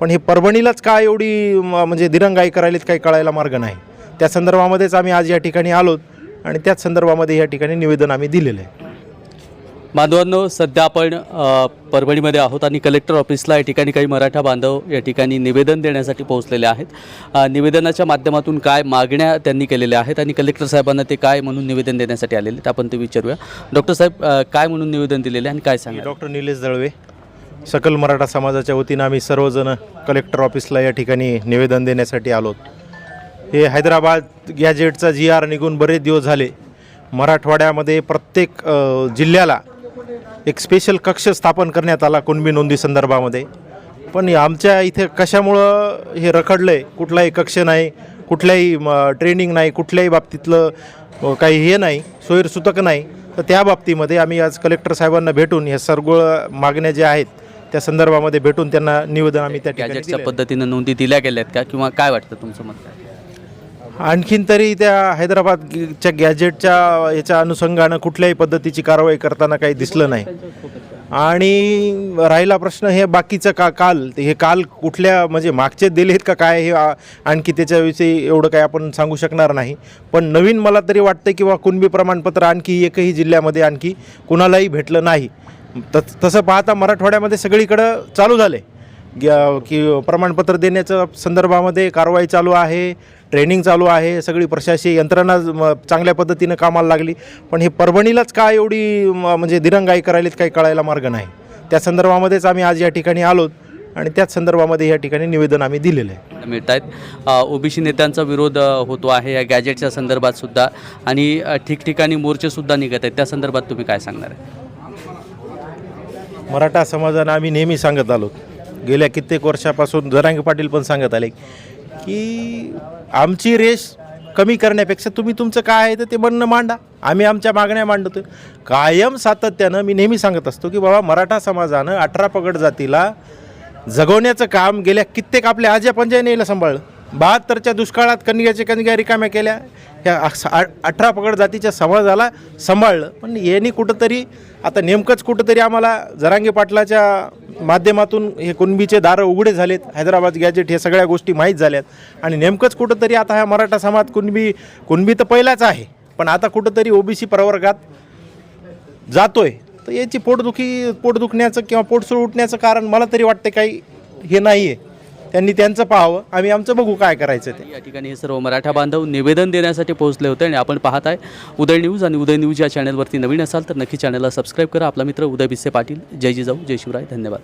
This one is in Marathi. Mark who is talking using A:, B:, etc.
A: पण हे परभणीलाच का एवढी म्हणजे दिरंगाई करायलीत काही कळायला मार्ग नाही. त्या संदर्भामध्येच आम्ही आज या ठिकाणी आलोत आणि त्याच संदर्भामध्ये या ठिकाणी निवेदन आम्ही दिलेलं आहे.
B: बांधवांनो सध्या आपण परभणीमध्ये आहोत आणि कलेक्टर ऑफिसला या ठिकाणी काही मराठा बांधव या ठिकाणी निवेदन देण्यासाठी पोहोचलेले आहेत. निवेदनाच्या माध्यमातून काय मागण्या त्यांनी केलेल्या आहेत आणि कलेक्टर साहेबांना ते काय म्हणून निवेदन देण्यासाठी आलेले आहेत आपण ते विचारूया. डॉक्टर साहेब काय म्हणून निवेदन दिलेले आणि काय सांगा
A: डॉक्टर निलेश दळवे. सकल मराठा समाजाच्या वतीनं आम्ही सर्वजण कलेक्टर ऑफिसला या ठिकाणी निवेदन देण्यासाठी आलो. हे हैदराबाद गॅजेटचा जी आर निघून बरेच दिवस झाले. मराठवाड्यामध्ये प्रत्येक जिल्ह्याला एक स्पेशल कक्ष स्थापन करण्यात आला कुणबी नोंदी संदर्भामध्ये. पण आमच्या इथे कशामुळं हे रखडलं आहे कुठलाही कक्ष नाही कुठल्याही ट्रेनिंग नाही कुठल्याही बाबतीतलं काही हे नाही सोयीरसूतक नाही. तर त्या बाबतीमध्ये आम्ही आज कलेक्टर साहेबांना भेटून ह्या सर्व मागण्या ज्या आहेत त्या संदर्भामध्ये भेटून त्यांना निवेदन आम्ही त्या ठिकाणी
B: गॅजेटच्या. पद्धतीनं नोंदी दिल्या गेल्या आहेत का? किंवा काय वाटतं तुमचं मत? काय
A: आणखीन तरी त्या हैदराबादच्या गॅजेटच्या याच्या अनुषंगानं कुठल्याही पद्धतीची कारवाई करताना काही दिसलं नाही. आणि राहिला प्रश्न हे बाकीचं का काल ते हे काल कुठल्या म्हणजे मागचे दिलेत का काय हे आ- आणखी त्याच्याविषयी एवढं काय आपण सांगू शकणार नाही. पण नवीन मला तरी वाटतं किंवा कुणबी प्रमाणपत्र आणखी एकही जिल्ह्यामध्ये आणखी कुणालाही भेटलं नाही. तस तसं पाहता मराठवाड्यामध्ये सगळीकडं चालू झाले. ग्या- की प्रमाणपत्र देण्याच्या संदर्भामध्ये कारवाई चालू आहे ट्रेनिंग चालू आहे सगळी प्रशासकीय यंत्रणा चांगल्या पद्धतीनं कामाला लागली. पण हे परभणीलाच का एवढी म- म्हणजे दिरंगाई करायलीत काही कळायला मार्ग नाही. त्या संदर्भामध्येच आम्ही आज या ठिकाणी आलोत आणि त्याच संदर्भामध्ये या ठिकाणी निवेदन आम्ही दिलेलं आहे.
B: मिळत आहेत ओबीसी नेत्यांचा विरोध होतो आहे या गॅजेटच्या संदर्भात सुद्धा आणि ठिकठिकाणी मोर्चेसुद्धा निघत आहेत. त्या संदर्भात तुम्ही काय सांगणार आहे?
A: मराठा समाजानं आम्ही नेहमी सांगत आलो. गेल्या कित्येक वर्षापासून जरांगे पाटील पण सांगत आले की आमची रेस कमी करण्यापेक्षा तुम्ही तुमचं काय आहे तर ते म्हणणं मांडा. आम्ही आमच्या मागण्या मांडतो कायम सातत्यानं मी नेहमी सांगत असतो की बाबा मराठा समाजानं अठरा पगड जातीला जगवण्याचं काम गेल्या कित्येक आपल्या आज्या पंजायने सांभाळलं. बहात्तरच्या दुष्काळात कणग्याच्या कणग्या रिकाम्या केल्या. ह्या अठरा पगड जातीच्या समाजाला सांभाळलं. पण यांनी कुठंतरी आता नेमकंच कुठंतरी आम्हाला जरांगे पाटलाच्या माध्यमातून हे कुणबीचे दारं उघडे झालेत हैदराबाद गॅजेट हे सगळ्या गोष्टी माहीत झाल्यात. आणि नेमकंच कुठंतरी आता हा मराठा समाज कुणबी कुणबी तर पहिलाच आहे. पण आता कुठंतरी ओबीसी प्रवर्गात जातोय. तर याची पोटदुखी पोट दुखण्याचं किंवा पोटसूळ उठण्याचं कारण मला तरी वाटते काही हे नाही आहे त्यांनी त्यांचं पाहावं. आम्ही आमचं बघू काय करायचं ते.
B: या ठिकाणी हे सर्व मराठा बांधव निवेदन देण्यासाठी पोहोचले होते आणि आपण पाहत आहे उदय न्यूज आणि उदय न्यूज या चॅनलवरती नवीन असाल तर नक्की चॅनलला सबस्क्राईब करा. आपला मित्र उदय बिस्से पाटील. जय जिजाऊ जय शिवराय. धन्यवाद.